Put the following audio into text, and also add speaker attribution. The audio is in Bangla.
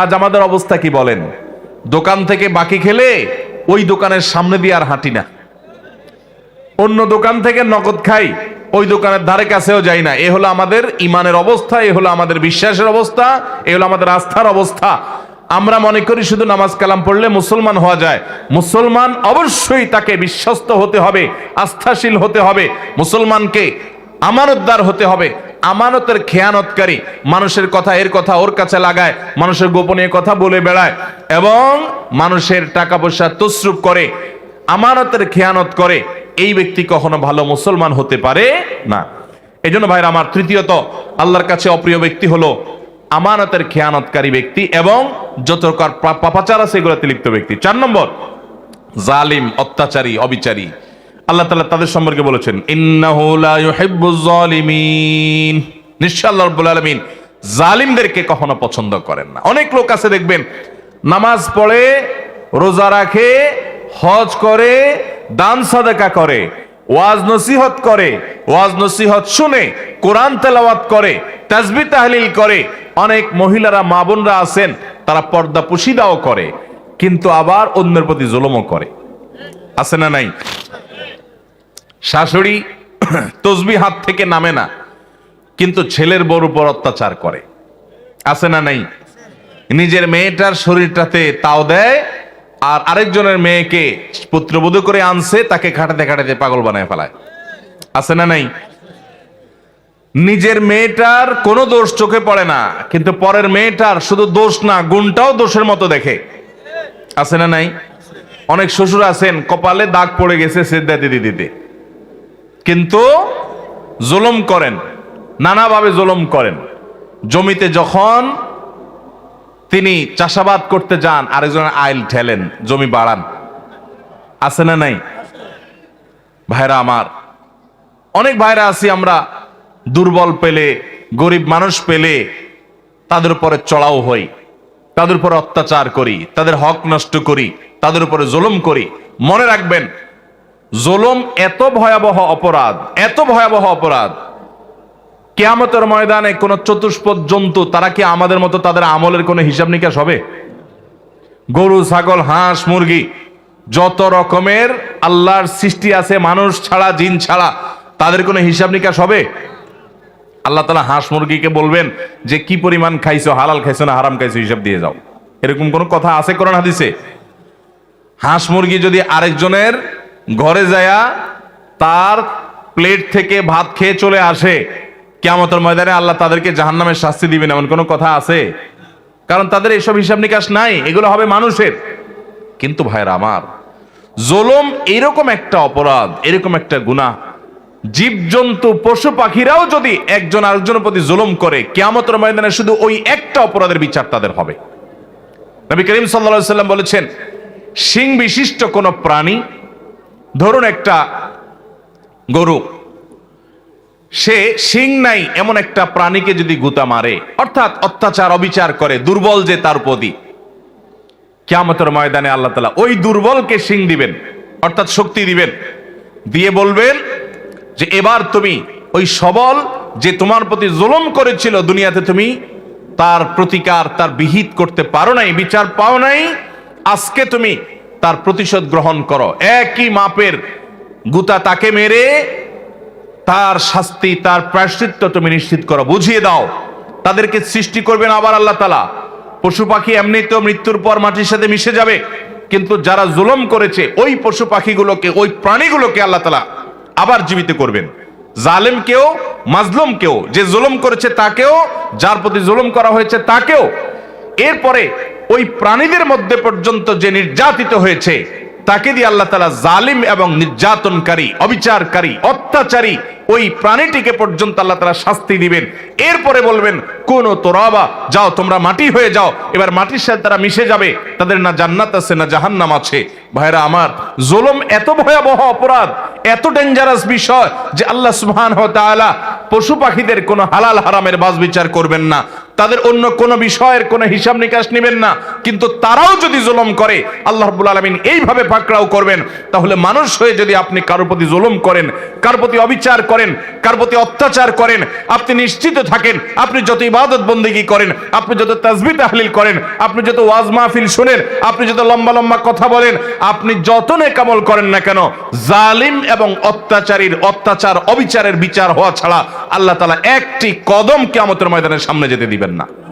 Speaker 1: আজ আমাদের অবস্থা কি বলেন? দোকান থেকে বাকি খেলে ওই দোকানের সামনে দিয়ে আর হাঁটি না। অন্য দোকান থেকে নগদ খাই, ওই দোকানের ধারে কাছেও যাই না। এ হলো আমাদের ইমানের অবস্থা, এ হলো আমাদের বিশ্বাসের অবস্থা, এ হলো আমাদের আস্থার অবস্থা। আমরা মনে করি শুধু নামাজ কালাম পড়লে মুসলমান হওয়া যায়। মুসলমান অবশ্যই তাকে বিশ্বস্ত হতে হবে, আস্থাশীল হতে হবে, মুসলমানকে আমানতদার হতে হবে। আমানতের খেয়ানতকারী মানুষের কথা, এর কথা ওর কাছে লাগায়, মানুষের গোপনীয় কথা বলে বেড়ায় এবং মানুষের টাকা পয়সা তসরুপ করে, আমানতের খেয়ানত করে, এই ব্যক্তি কখনো ভালো মুসলমান হতে পারে না। এই জন্য ভাইরা আমার তৃতীয়ত, আল্লাহর কাছে অপ্রিয় ব্যক্তি হলো আমানতের খেয়ানতকারী ব্যক্তি এবং যত প্রকার পাপাচার আছে এগুলোতে লিপ্ত ব্যক্তি। চার নম্বর, জালিম, অত্যাচারী, অবিচারী। আল্লাহ তালা তাদের সম্পর্কে বলেছেন নিশ্চয় জালিমদেরকে কখনো পছন্দ করেন না। অনেক লোক আছে, দেখবেন, নামাজ পড়ে, রোজা রাখে, হজ করে, দান সাদাকা করে, ওয়াজ নসিহত করে, ওয়াজ নসিহত শুনে, কোরআন তেলাওয়াত করে, তাজবি তাহলিল করে, অনেক মহিলারা, মা বোনরা আছেন, তারা পর্দা পুশিদাও করে, কিন্তু আবার অন্যের প্রতি জুলুমও করে। আছে না নাই? শাশুড়ি তসবি হাত থেকে নামে না, কিন্তু ছেলের বউর উপর অত্যাচার করে। আছে না নাই? নিজের মেয়েটার শরীরটাতে তাও দেয়, আর আরেকজনের মেয়েকে পুত্রবধূ করে আনছে, তাকে খাটাতে খাটাতে পাগল বানায় ফেলায়। আছে না নাই? নিজের মেয়েটার কোনো দোষ চোখে পড়ে না, কিন্তু পরের মেয়েটার শুধু দোষ না, গুণটাও দোষের মতো দেখে। আছে না নাই? অনেক শ্বশুর আছেন, কপালে দাগ পড়ে গেছে সেদ্ধা দিদি দিতে। কিন্তু জুলুম করেন, নানাভাবে জুলুম করেন। জমিতে যখন তিনি চাষাবাদ করতে যান আরেকজন আইল ঠেলেন, জমি বাড়ান। আছে না নাই? ভাইরা আমার, অনেক ভাইরা আছি আমরা, দুর্বল পেলে, গরিব মানুষ পেলে, তাদের উপরে চড়াও হই, তাদের উপরে অত্যাচার করি, তাদের হক নষ্ট করি, তাদের উপরে জুলুম করি। মনে রাখবেন জুলুম এত ভয়াবহ অপরাধ, এত ভয়াবহ অপরাধ। কেয়ামতের ময়দানে কোন চতুষ্পদ জন্তু, তারা কি আমাদের মতো তাদের আমলের কোনো হিসাব নিকাশ হবে? গরু, ছাগল, হাঁস, মুরগি, যত রকমের আল্লাহর সৃষ্টি আছে, মানুষ ছাড়া, জিন ছাড়া, তাদের কোনো হিসাব নিকাশ হবে? আল্লাহ তালা হাঁস, মুরগিকে বলবেন যে, কি পরিমাণ খাইছো? হালাল খাইছো না হারাম খাইছো? হিসাব দিয়ে যাও। এরকম কোনো কথা আছে কোরআন হাদিসে? হাঁস, মুরগি যদি আরেকজনের ঘরে যায়া তার প্লেট থেকে ভাত খেয়ে চলে আসে। কেমতের ময়দানে আল্লাহ তাদেরকে জাহান্নামের শাস্তি দিবেন, এমন কোনো কথা আছে? কারণ তাদের এসব হিসাব নিকাশ নাই, এগুলো হবে মানুষের। কিন্তু ভাইরা আমার, জোলম এরকম একটা অপরাধ, এরকম একটা গুনাহ। জীবজন্তু, পশু পাখিরাও যদি একজন আরেকজনের প্রতি জুলুম করে, কেয়ামতের ময়দানে শুধু ওই একটা অপরাধের বিচার তাদের হবে। নবী করিম সাল্লা সাল্লাম বলেছেন সিং বিশিষ্ট কোন প্রাণী ধরুন একটা গরু, সে সিং নাই এমন একটা প্রাণীকে যদি গুতা মারে, অর্থাৎ অত্যাচার, অবিচার করে, দুর্বল যে তার প্রতি, কেয়ামতের ময়দানে আল্লাহ তালা ওই দুর্বলকে সিং দিবেন, অর্থাৎ শক্তি দিবেন, দিয়ে বলবেন যে এবার তুমি ওই সবল যে তোমার প্রতি জুলুম করেছিল দুনিয়াতে তুমি তার প্রতিকার, তার বিহিত করতে পারো নাই, বিচার পাও নাই, আজকে তুমি তার প্রতিশোধ গ্রহণ করো। একই মাপের গুতা তাকে মেরে তার শাস্তি, তার প্রায়শ্চিত্ত তুমি নিশ্চিত করো। বুঝিয়ে দাও, তাদেরকে সৃষ্টি করবেন আবার আল্লাহ তালা পশু পাখি এমনিতেও মৃত্যুর পর মাটির সাথে মিশে যাবে, কিন্তু যারা জুলম করেছে, ওই পশু পাখিগুলোকে, ওই প্রাণীগুলোকে আল্লাহ তালা আবার জীবিত করবেন। জালেম কেউ, মাজলুম কেউ, যে জুলম করেছে তাকেও, যার প্রতি জুলুম করা হয়েছে তাকেও। এরপরে ওই প্রাণীদের মধ্যে পর্যন্ত যে নির্যাতিত হয়েছে, তাকে দিয়ে আল্লাহ তালা জালিম এবং নির্যাতনকারী, অবিচারকারী, অত্যাচারী ওই প্রাণীটিকে পর্যন্ত আল্লাহ তালা শাস্তি দিবেন। এরপরে বলবেন, কোন তোরাবা, যাও তোমরা মাটি হয়ে যাও। এবার মাটির সাথে তারা মিশে যাবে। তাদের না জান্নাত আছে, না জাহান্নাম আছে। ভাইরা আমার, জোলম এত ভয়াবহ অপরাধ, এত ডেঞ্জারাস বিষয় যে আল্লাহ সুবহান পশু পাখিদের কোনো হালাল, হারামের বাজ বিচার করবেন না। তাদের অন্য কোনো বিষয়ের কোনো হিসাব নিকাশ নেবেন না। কিন্তু তারাও যদি জুলম করে, আল্লাহ রাব্বুল আলামিন এইভাবে পাকড়াও করবেন। তাহলে মানুষ হয়ে যদি আপনি কারোর প্রতি জুলম করেন কার প্রতি অবিচার করেন কার প্রতি অত্যাচার করেন, আপনি নিশ্চিত থাকেন, আপনি যত ইবাদত বন্দেগী করেন, আপনি যত তাজবি তাহলিল করেন, আপনি যত ওয়াজ মাহফিল শুনেন, আপনি যত লম্বা লম্বা কথা বলেন, আপনি যত নেকামল করেন না কেন, জালিম এবং অত্যাচারীর অত্যাচার, অবিচারের বিচার হওয়া ছাড়া আল্লাহ তালা একটি কদম কিয়ামতের ময়দানের সামনে যেতে দিবেন। না